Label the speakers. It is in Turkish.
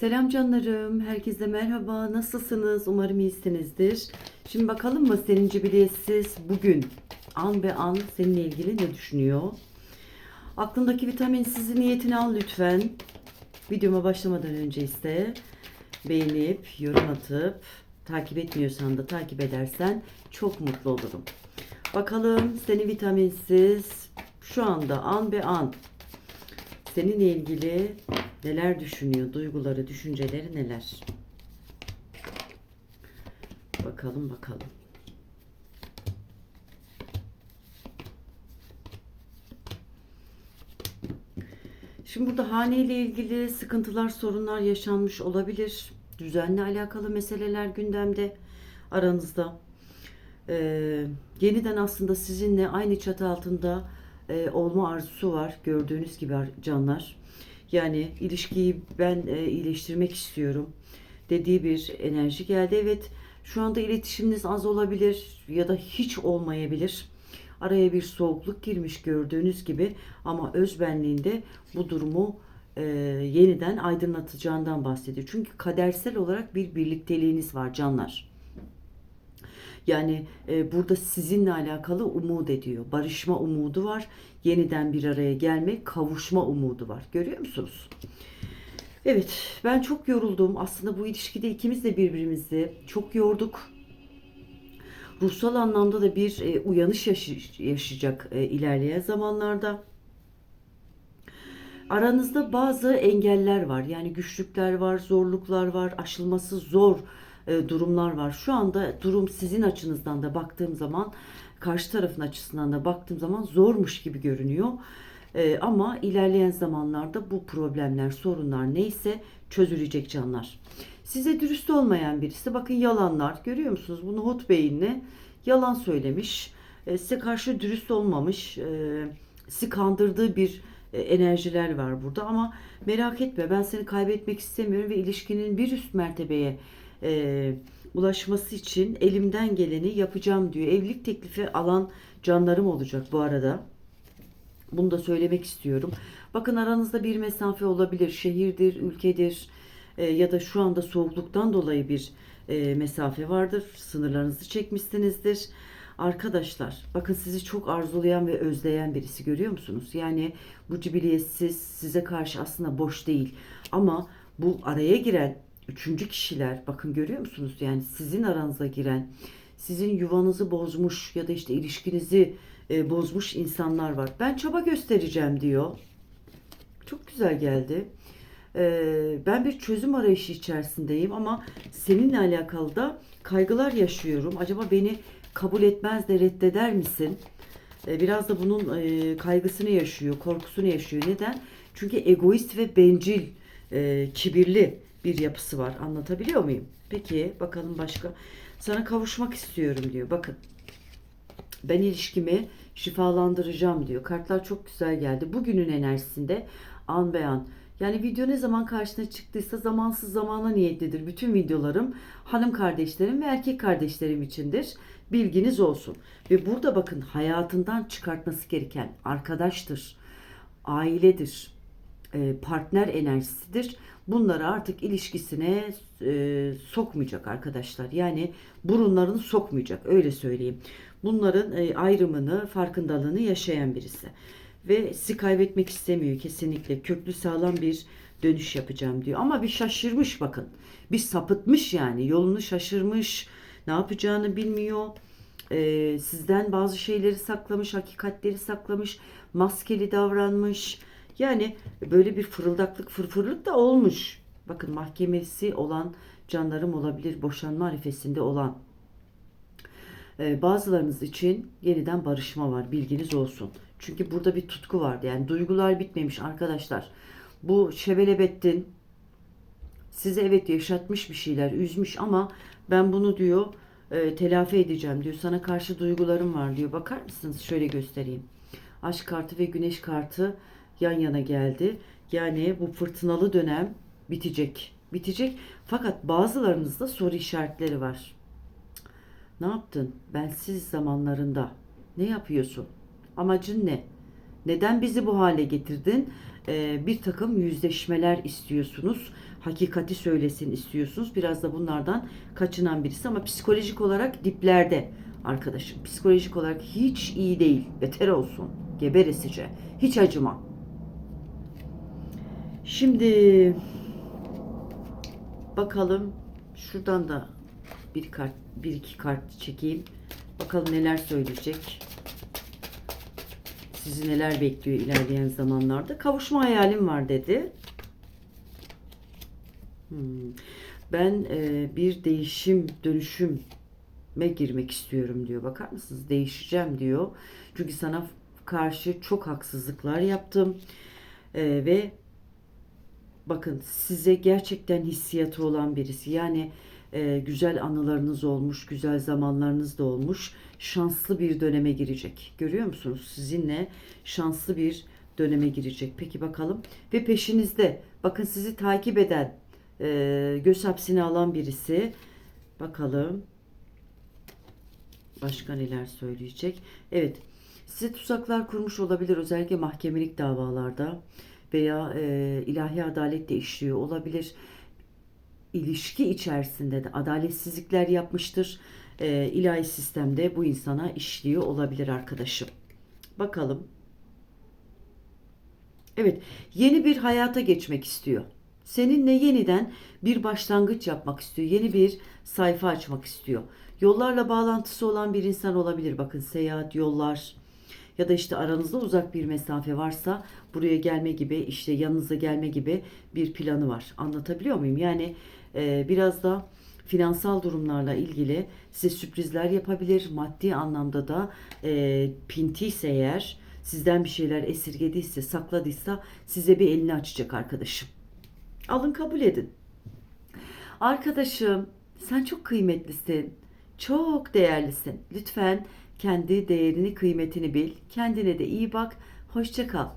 Speaker 1: Selam canlarım, herkese merhaba. Nasılsınız? Umarım iyisinizdir. Şimdi bakalım mı senin cibiliyetsiz bugün an be an seninle ilgili ne düşünüyor? Aklındaki vitaminsizin niyetini al lütfen. Videoma başlamadan önce ise beğenip, yorum atıp, takip etmiyorsan da takip edersen çok mutlu olurum. Bakalım seni vitaminsiz şu anda an be an Seninle ilgili neler düşünüyor, duyguları, düşünceleri neler? Bakalım bakalım. Şimdi burada hane ile ilgili sıkıntılar, sorunlar yaşanmış olabilir. Düzenle alakalı meseleler gündemde aranızda. Ee, yeniden aslında sizinle aynı çatı altında e, olma arzusu var. Gördüğünüz gibi ar- canlar. Yani ilişkiyi ben e, iyileştirmek istiyorum dediği bir enerji geldi. Evet şu anda iletişiminiz az olabilir ya da hiç olmayabilir. Araya bir soğukluk girmiş gördüğünüz gibi ama özbenliğinde bu durumu e, yeniden aydınlatacağından bahsediyor. Çünkü kadersel olarak bir birlikteliğiniz var canlar. Yani e, burada sizinle alakalı umut ediyor. Barışma umudu var. Yeniden bir araya gelmek, kavuşma umudu var. Görüyor musunuz? Evet, ben çok yoruldum. Aslında bu ilişkide ikimiz de birbirimizi çok yorduk. Ruhsal anlamda da bir e, uyanış yaşı- yaşayacak e, ilerleyen zamanlarda. Aranızda bazı engeller var. Yani güçlükler var, zorluklar var, aşılması zor e, durumlar var. Şu anda durum sizin açınızdan da baktığım zaman, karşı tarafın açısından da baktığım zaman zormuş gibi görünüyor. E, ama ilerleyen zamanlarda bu problemler, sorunlar neyse çözülecek canlar. Size dürüst olmayan birisi, bakın yalanlar, görüyor musunuz? Bunu hot beyinle yalan söylemiş, e, size karşı dürüst olmamış, e, sizi kandırdığı bir enerjiler var burada ama merak etme ben seni kaybetmek istemiyorum ve ilişkinin bir üst mertebeye e, ulaşması için elimden geleni yapacağım diyor. Evlilik teklifi alan canlarım olacak bu arada. Bunu da söylemek istiyorum. Bakın aranızda bir mesafe olabilir. Şehirdir, ülkedir e, ya da şu anda soğukluktan dolayı bir e, mesafe vardır. Sınırlarınızı çekmişsinizdir. Arkadaşlar bakın sizi çok arzulayan ve özleyen birisi görüyor musunuz? Yani bu cibiliyetsiz size karşı aslında boş değil. Ama bu araya giren üçüncü kişiler bakın görüyor musunuz? Yani sizin aranıza giren sizin yuvanızı bozmuş ya da işte ilişkinizi e, bozmuş insanlar var. Ben çaba göstereceğim diyor. Çok güzel geldi. Ee, ben bir çözüm arayışı içerisindeyim ama seninle alakalı da kaygılar yaşıyorum. Acaba beni kabul etmez de reddeder misin? Ee, biraz da bunun e, kaygısını yaşıyor, korkusunu yaşıyor. Neden? Çünkü egoist ve bencil, e, kibirli bir yapısı var. Anlatabiliyor muyum? Peki bakalım başka. Sana kavuşmak istiyorum diyor. Bakın ben ilişkimi şifalandıracağım diyor. Kartlar çok güzel geldi. Bugünün enerjisinde an be an. Yani video ne zaman karşına çıktıysa zamansız zamana niyetlidir. Bütün videolarım hanım kardeşlerim ve erkek kardeşlerim içindir. Bilginiz olsun. Ve burada bakın hayatından çıkartması gereken arkadaştır, ailedir, e, partner enerjisidir. Bunları artık ilişkisine e, sokmayacak arkadaşlar. Yani burunlarını sokmayacak öyle söyleyeyim. Bunların e, ayrımını, farkındalığını yaşayan birisi. Ve sizi kaybetmek istemiyor kesinlikle. Köklü sağlam bir dönüş yapacağım diyor. Ama bir şaşırmış bakın. Bir sapıtmış yani. Yolunu şaşırmış. Ne yapacağını bilmiyor. E, sizden bazı şeyleri saklamış, hakikatleri saklamış. Maskeli davranmış. Yani böyle bir fırıldaklık, fırfırlık da olmuş. Bakın mahkemesi olan canlarım olabilir. Boşanma arifesinde olan. Ee, bazılarınız için yeniden barışma var. Bilginiz olsun. Çünkü burada bir tutku vardı. Yani duygular bitmemiş arkadaşlar. Bu şebelebettin size evet yaşatmış bir şeyler, üzmüş ama ben bunu diyor e, telafi edeceğim diyor. Sana karşı duygularım var diyor. Bakar mısınız? Şöyle göstereyim. Aşk kartı ve güneş kartı yan yana geldi. Yani bu fırtınalı dönem bitecek. Bitecek. Fakat bazılarınızda soru işaretleri var. Ne yaptın? Bensiz zamanlarında. Ne yapıyorsun? Amacın ne? Neden bizi bu hale getirdin? e, bir takım yüzleşmeler istiyorsunuz. Hakikati söylesin istiyorsunuz. Biraz da bunlardan kaçınan birisi ama psikolojik olarak diplerde arkadaşım. Psikolojik olarak hiç iyi değil. Beter olsun. Geberesice. Hiç acıma. Şimdi bakalım şuradan da bir kart bir iki kart çekeyim. Bakalım neler söyleyecek. Sizi neler bekliyor ilerleyen zamanlarda. Kavuşma hayalim var dedi. Hmm. Ben e, bir değişim, dönüşüme girmek istiyorum diyor. Bakar mısınız? Değişeceğim diyor. Çünkü sana karşı çok haksızlıklar yaptım. E, ve bakın size gerçekten hissiyatı olan birisi. Yani e, güzel anılarınız olmuş, güzel zamanlarınız da olmuş. Şanslı bir döneme girecek. Görüyor musunuz? Sizinle şanslı bir döneme girecek. Peki bakalım. Ve peşinizde bakın sizi takip eden, e, göz hapsine alan birisi. Bakalım. Başka neler söyleyecek? Evet. Size tuzaklar kurmuş olabilir özellikle mahkemelik davalarda veya e, ilahi adaletle işliyor olabilir. İlişki içerisinde de adaletsizlikler yapmıştır. E, ilahi sistemde bu insana işliyor olabilir arkadaşım. Bakalım. Evet, yeni bir hayata geçmek istiyor. Seninle yeniden bir başlangıç yapmak istiyor. Yeni bir sayfa açmak istiyor. Yollarla bağlantısı olan bir insan olabilir. Bakın seyahat, yollar ya da işte aranızda uzak bir mesafe varsa buraya gelme gibi işte yanınıza gelme gibi bir planı var. Anlatabiliyor muyum? Yani e, biraz da finansal durumlarla ilgili size sürprizler yapabilir. Maddi anlamda da e, pintiyse eğer sizden bir şeyler esirgediyse, sakladıysa size bir elini açacak arkadaşım. Alın kabul edin. Arkadaşım sen çok kıymetlisin. Çok değerlisin. Lütfen kendi değerini, kıymetini bil. Kendine de iyi bak. Hoşça kal.